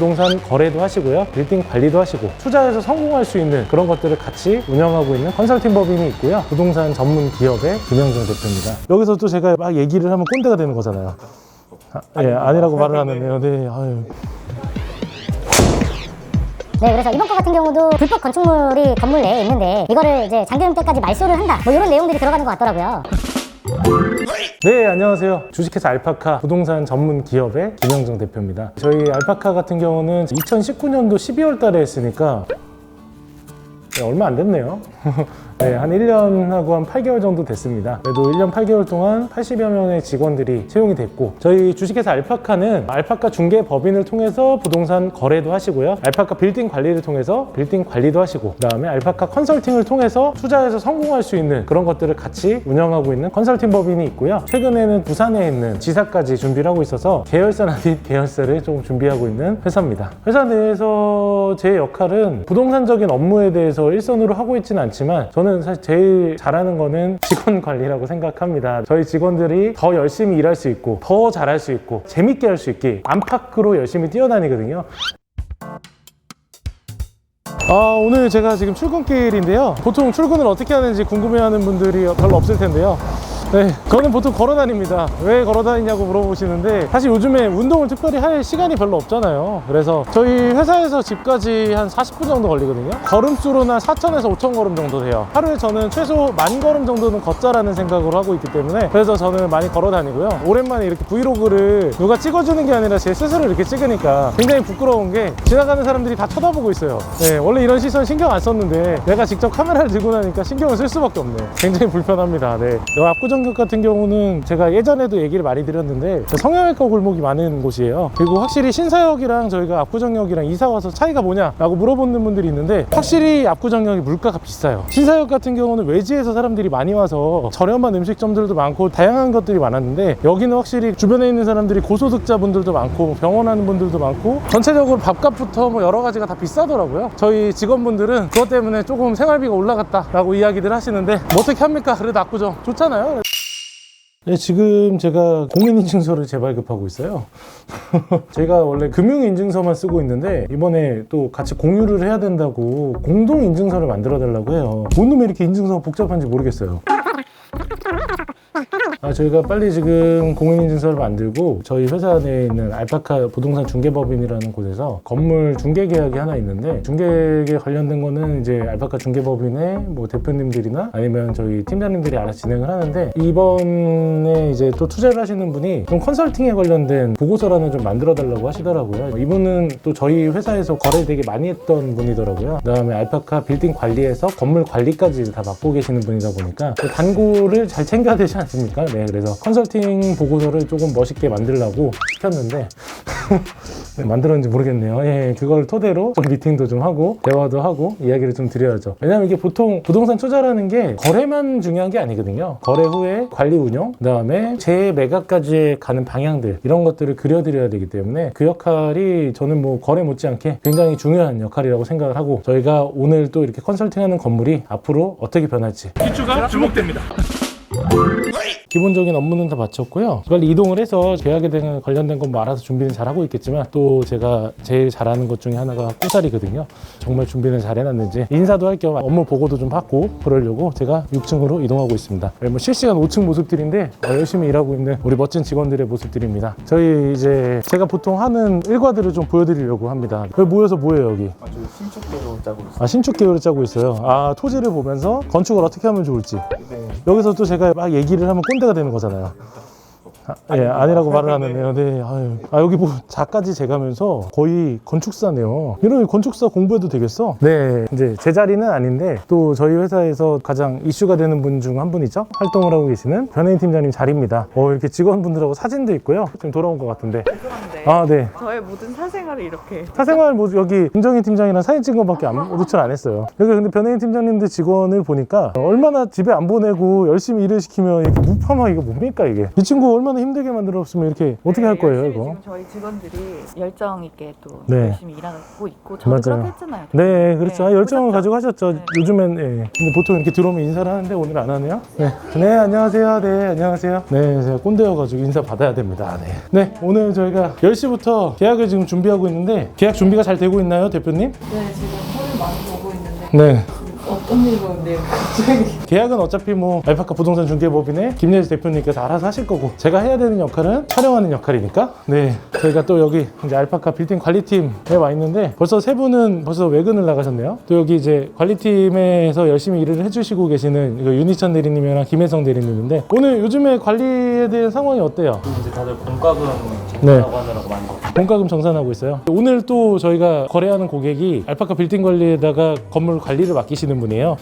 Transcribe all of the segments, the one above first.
부동산 거래도 하시고요. 빌딩 관리도 하시고 투자해서 성공할 수 있는 그런 것들을 같이 운영하고 있는 컨설팅 법인이 있고요. 부동산 전문 기업의 김영정 대표입니다. 여기서 또 제가 막 얘기를 하면 꼰대가 되는 거잖아요. 아, 예, 아니라고 말을 하는데요. 네, 아유. 네, 그래서 이번 거 같은 경우도 불법 건축물이 건물 내에 있는데 이거를 이제 잔금 때까지 말소를 한다. 뭐 이런 내용들이 들어가는 것 같더라고요. 네, 안녕하세요. 주식회사 알파카 부동산 전문 기업의 김영정 대표입니다. 저희 알파카 같은 경우는 2019년도 12월 달에 했으니까 네, 얼마 안 됐네요. 네, 한 1년하고 한 8개월 정도 됐습니다. 그래도 1년 8개월 동안 80여 명의 직원들이 채용이 됐고, 저희 주식회사 알파카는 알파카 중개 법인을 통해서 부동산 거래도 하시고요. 알파카 빌딩 관리를 통해서 빌딩 관리도 하시고, 그 다음에 알파카 컨설팅을 통해서 투자해서 성공할 수 있는 그런 것들을 같이 운영하고 있는 컨설팅 법인이 있고요. 최근에는 부산에 있는 지사까지 준비를 하고 있어서 계열사나 뒷 계열사를 조금 준비하고 있는 회사입니다. 회사 내에서 제 역할은 부동산적인 업무에 대해서 일선으로 하고 있지는 않지만 저는 사실 제일 잘하는 거는 직원 관리라고 생각합니다. 저희 직원들이 더 열심히 일할 수 있고 더 잘할 수 있고 재밌게 할 수 있게 안팎으로 열심히 뛰어다니거든요. 아, 오늘 제가 지금 출근길인데요. 보통 출근을 어떻게 하는지 궁금해하는 분들이 별로 없을 텐데요. 네, 저는 보통 걸어 다닙니다. 왜 걸어 다니냐고 물어보시는데 사실 요즘에 운동을 특별히 할 시간이 별로 없잖아요. 그래서 저희 회사에서 집까지 한 40분 정도 걸리거든요. 걸음수로는 한 4천에서 5천 걸음 정도 돼요. 하루에 저는 최소 만 걸음 정도는 걷자라는 생각으로 하고 있기 때문에 그래서 저는 많이 걸어 다니고요. 오랜만에 이렇게 브이로그를 누가 찍어주는 게 아니라 제 스스로 이렇게 찍으니까 굉장히 부끄러운 게 지나가는 사람들이 다 쳐다보고 있어요. 네, 원래 이런 시선 신경 안 썼는데 내가 직접 카메라를 들고 나니까 신경을 쓸 수밖에 없네. 굉장히 불편합니다. 네. 요 압구정 역 같은 경우는 제가 예전에도 얘기를 많이 드렸는데 성형외과 골목이 많은 곳이에요. 그리고 확실히 신사역이랑 저희가 압구정역이랑 이사 와서 차이가 뭐냐 라고 물어보는 분들이 있는데 확실히 압구정역이 물가가 비싸요. 신사역 같은 경우는 외지에서 사람들이 많이 와서 저렴한 음식점들도 많고 다양한 것들이 많았는데 여기는 확실히 주변에 있는 사람들이 고소득자분들도 많고 병원 하는 분들도 많고 전체적으로 밥값부터 뭐 여러 가지가 다 비싸더라고요. 저희 직원분들은 그것 때문에 조금 생활비가 올라갔다 라고 이야기들 하시는데 뭐 어떻게 합니까? 그래도 압구정 좋잖아요. 네, 지금 제가 공인인증서를 재발급하고 있어요. 제가 원래 금융인증서만 쓰고 있는데 이번에 또 같이 공유를 해야 된다고 공동인증서를 만들어 달라고 해요. 뭔 놈이 이렇게 인증서가 복잡한지 모르겠어요. 아, 저희가 빨리 지금 공인인증서를 만들고 저희 회사 내에 있는 알파카 부동산 중개법인이라는 곳에서 건물 중개 계약이 하나 있는데 중개에 관련된 거는 이제 알파카 중개법인의 뭐 대표님들이나 아니면 저희 팀장님들이 알아서 진행을 하는데 이번에 이제 또 투자를 하시는 분이 좀 컨설팅에 관련된 보고서라는 좀 만들어 달라고 하시더라고요. 이분은 또 저희 회사에서 거래 되게 많이 했던 분이더라고요. 그다음에 알파카 빌딩 관리에서 건물 관리까지 다 맡고 계시는 분이다 보니까 그 단골을 잘 챙겨야 되지 않습니까? 네, 그래서 컨설팅 보고서를 조금 멋있게 만들려고 시켰는데 네, 만들었는지 모르겠네요. 예, 그걸 토대로 좀 미팅도 좀 하고 대화도 하고 이야기를 좀 드려야죠. 왜냐면 이게 보통 부동산 투자라는 게 거래만 중요한 게 아니거든요. 거래 후에 관리 운영, 그다음에 재매각까지 가는 방향들 이런 것들을 그려드려야 되기 때문에 그 역할이 저는 뭐 거래 못지않게 굉장히 중요한 역할이라고 생각을 하고 저희가 오늘 또 이렇게 컨설팅하는 건물이 앞으로 어떻게 변할지 기초가 주목됩니다. 기본적인 업무는 다 마쳤고요. 빨리 이동을 해서 계약에 대한 관련된 건 뭐 알아서 준비는 잘하고 있겠지만 또 제가 제일 잘하는 것 중에 하나가 꼬살이거든요. 정말 준비는 잘 해놨는지 인사도 할 겸 업무 보고도 좀 받고 그러려고 제가 6층으로 이동하고 있습니다. 네, 뭐 실시간 5층 모습들인데 어, 열심히 일하고 있는 우리 멋진 직원들의 모습들입니다. 저희 이제 제가 보통 하는 일과들을 좀 보여드리려고 합니다. 여기 모여서 뭐예요 여기? 아주 신축대로 짜고 있습니다. 아 신축 계열을 짜고 있어요. 아 토지를 보면서 건축을 어떻게 하면 좋을지. 네. 여기서 또 제가 막 얘기를 하면 꼰대가 되는 거잖아요. 아, 예, 아니라고 말을 하는데요. 네, 아유. 아, 여기 뭐 작까지 재가면서 거의 건축사네요. 이런 건축사 공부해도 되겠어? 네, 이제 제 자리는 아닌데 또 저희 회사에서 가장 이슈가 되는 분 중 한 분이죠. 활동을 하고 계시는 변혜인 팀장님 자리입니다. 어, 이렇게 직원분들하고 사진도 있고요. 지금 돌아온 것 같은데. 죄송한데 아, 네. 저의 모든 사생활을 이렇게 사생활 뭐 여기 김정희 팀장이랑 사진 찍은 것밖에 안, 노출 안 했어요. 여기 근데 변혜인 팀장님들 직원을 보니까 얼마나 집에 안 보내고 열심히 일을 시키면 이렇게 무파마 이거 뭡니까 이게? 이 친구 얼마나 힘들게 만들었으면 이렇게 어떻게 할 거예요, 열심히 이거? 지금 저희 직원들이 열정 있게 또 네. 열심히 일하고 있고 저도 맞아요. 그렇게 했잖아요. 네, 그렇죠. 아, 열정을 보셨죠? 가지고 하셨죠. 네. 요즘엔, 예. 근데 보통 이렇게 들어오면 인사를 하는데 오늘 안 하네요. 네. 네, 안녕하세요. 네, 안녕하세요. 네, 제가 꼰대여 가지고 인사 받아야 됩니다. 네. 네, 오늘 저희가 10시부터 계약을 지금 준비하고 있는데 계약 준비가 잘 되고 있나요, 대표님? 네 지금 서류 많이 보고 있는데 네. 갑자기 계약은 어차피 뭐 알파카 부동산 중개법인의 김예지 대표님께서 알아서 하실 거고 제가 해야 되는 역할은 촬영하는 역할이니까. 네. 저희가 또 여기 이제 알파카 빌딩 관리팀에 와 있는데 벌써 세 분은 벌써 외근을 나가셨네요. 또 여기 이제 관리팀에서 열심히 일을 해주시고 계시는 이거 윤희천 대리님이랑 김혜성 대리님인데 오늘 요즘에 관리에 대한 상황이 어때요? 이제 다들 공과금 네. 하느라고 바쁘 공과금 정산하고 있어요. 오늘 또 저희가 거래하는 고객이 알파카 빌딩 관리에다가 건물 관리를 맡기시는 분이에요.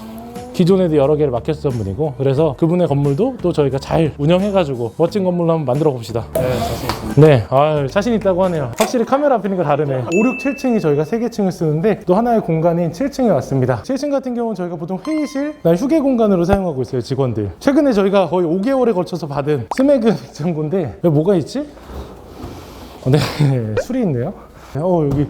기존에도 여러 개를 맡겼던 분이고 그래서 그분의 건물도 또 저희가 잘 운영해가지고 멋진 건물로 한번 만들어 봅시다. 네, 자신 있습니다. 네, 아, 자신 있다고 하네요. 확실히 카메라 앞이니까 다르네. 5, 6, 7층이 저희가 3개층을 쓰는데 또 하나의 공간인 7층에 왔습니다. 7층 같은 경우는 저희가 보통 회의실, 그다음에 휴게 공간으로 사용하고 있어요, 직원들. 최근에 저희가 거의 5개월에 걸쳐서 받은 스매그 정보인데 여기 뭐가 있지? 어, 네, 술이 있네요. 어, 여기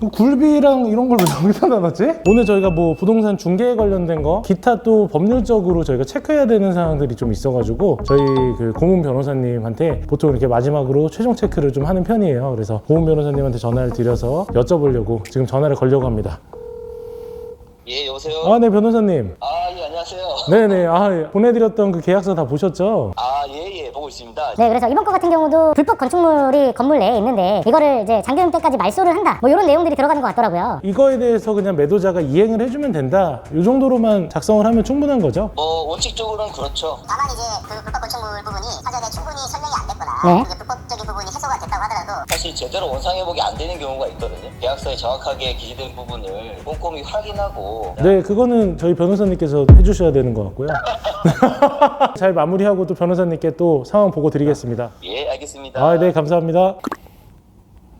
뭐 굴비랑 이런 걸 왜 여기다 놔놨지? 오늘 저희가 뭐 부동산 중개에 관련된 거 기타 또 법률적으로 저희가 체크해야 되는 사항들이 좀 있어가지고 저희 그 고문 변호사님한테 보통 이렇게 마지막으로 최종 체크를 좀 하는 편이에요 그래서 고문 변호사님한테 전화를 드려서 여쭤보려고 지금 전화를 걸려고 합니다 예, 여보세요? 아 네 변호사님 아, 예, 안녕하세요. 네네 아 예. 보내드렸던 그 계약서 다 보셨죠? 아, 있습니다. 네, 그래서 이번 건 같은 경우도 불법 건축물이 건물 내에 있는데 이거를 이제 잔금 때까지 말소를 한다. 뭐 이런 내용들이 들어가는 것 같더라고요. 이거에 대해서 그냥 매도자가 이행을 해주면 된다 이 정도로만 작성을 하면 충분한 거죠? 뭐, 원칙적으로는 그렇죠. 다만 이제 그 불법 건축물 부분이 사전에 충분히 설명이 안 됐거나 네. 그게 불법적인 부분이 해소가 됐다고 하더라도 사실 제대로 원상 회복이 안 되는 경우가 있거든요. 계약서에 정확하게 기재된 부분을 꼼꼼히 확인하고 네, 그거는 저희 변호사님께서 해주셔야 되는 것 같고요. 잘 마무리하고 또 변호사님께 또 상황 보고 드리겠습니다. 예, 알겠습니다. 아, 네, 감사합니다.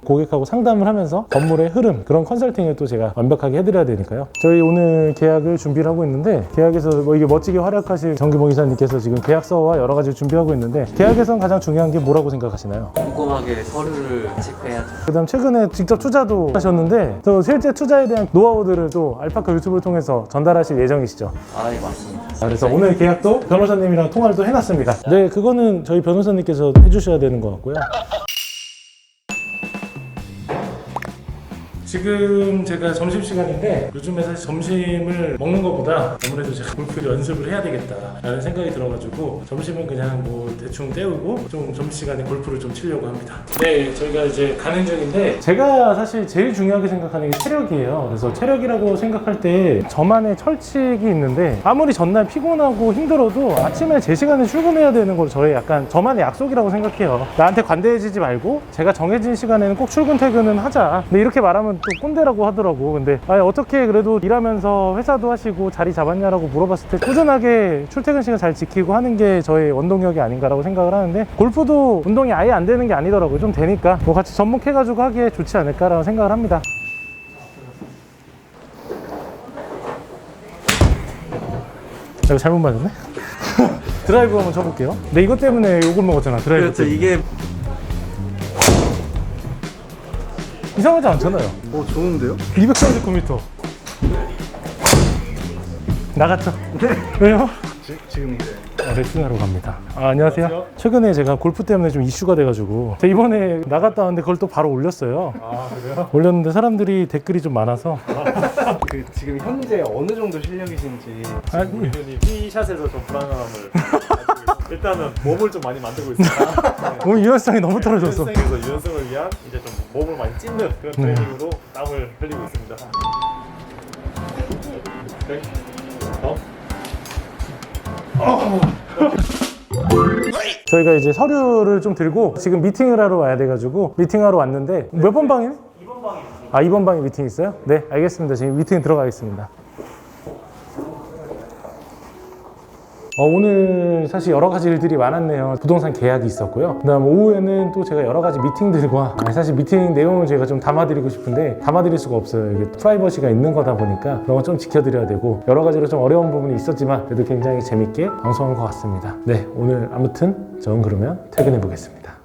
고객하고 상담을 하면서 건물의 흐름 그런 컨설팅을 또 제가 완벽하게 해드려야 되니까요. 저희 오늘 계약을 준비를 하고 있는데 계약에서 뭐 이게 멋지게 활약하실 정규모 이사님께서 지금 계약서와 여러 가지 준비하고 있는데 계약에선 가장 중요한 게 뭐라고 생각하시나요? 꼼꼼하게 서류를 체크해야죠. 그다음 최근에 직접 투자도 하셨는데 또 실제 투자에 대한 노하우들을 또 알파카 유튜브를 통해서 전달하실 예정이시죠? 아, 예, 맞습니다. 아, 그래서 오늘 계약도 변호사님이랑 통화를 또 해놨습니다. 네, 그거는 저희 변호사님께서 해주셔야 되는 것 같고요. 지금 제가 점심시간인데 요즘에 사실 점심을 먹는 것보다 아무래도 제가 골프 연습을 해야 되겠다라는 생각이 들어가지고 점심은 그냥 뭐 대충 때우고 좀 점심시간에 골프를 좀 치려고 합니다. 네, 저희가 이제 가는 중인데 제가 사실 제일 중요하게 생각하는 게 체력이에요. 그래서 체력이라고 생각할 때 저만의 철칙이 있는데 아무리 전날 피곤하고 힘들어도 아침에 제 시간에 출근해야 되는 걸 저의 약간 저만의 약속이라고 생각해요. 나한테 관대해지지 말고 제가 정해진 시간에는 꼭 출근 퇴근은 하자. 근데 이렇게 말하면 또 꼰대라고 하더라고. 근데 아 어떻게 그래도 일하면서 회사도 하시고 자리 잡았냐라고 물어봤을 때 꾸준하게 출퇴근 시간 잘 지키고 하는 게 저의 원동력이 아닌가라고 생각을 하는데 골프도 운동이 아예 안 되는 게 아니더라고요. 좀 되니까 뭐 같이 접목해가지고 하기에 좋지 않을까라고 생각을 합니다. 내가 잘못 맞았네? 드라이브 한번 쳐볼게요. 내 이것 때문에 욕을 먹었잖아. 드라이브. 그렇죠. 때문에. 이게 이상하지 않잖아요. 뭐 좋은데요? 239m. 나갔죠? 네. 왜요? 지금 이제 어, 레슨하러 갑니다. 아, 안녕하세요. 최근에 제가 골프 때문에 좀 이슈가 돼가지고 제가 이번에 나갔다 왔는데 그걸 또 바로 올렸어요. 아 그래요? 올렸는데 사람들이 댓글이 좀 많아서 그 지금 현재 어느 정도 실력이신지 아니, 티샷에서 좀 불안함을 가지고 있어요. 일단은 몸을 좀 많이 만들고 있습니다. 몸 유연성이 너무 떨어졌어. 유연성에서 유연성을 위한 이제 좀 몸을 많이 찢는 그런 네. 트레이닝으로 땀을 흘리고 있습니다. 네. 어? 저희가 이제 서류를 좀 들고 지금 미팅을 하러 와야 돼가지고 미팅하러 왔는데 몇 번 방이네? 2번 방에 아 2번 방에 미팅 있어요? 네 알겠습니다 지금 미팅 들어가겠습니다 어, 오늘 사실 여러 가지 일들이 많았네요. 부동산 계약이 있었고요. 그다음 오후에는 또 제가 여러 가지 미팅들과 아니, 사실 미팅 내용을 제가 좀 담아드리고 싶은데 담아드릴 수가 없어요. 이게 프라이버시가 있는 거다 보니까 그런 건 좀 지켜드려야 되고 여러 가지로 좀 어려운 부분이 있었지만 그래도 굉장히 재밌게 방송한 것 같습니다. 네, 오늘 아무튼 저는 그러면 퇴근해 보겠습니다.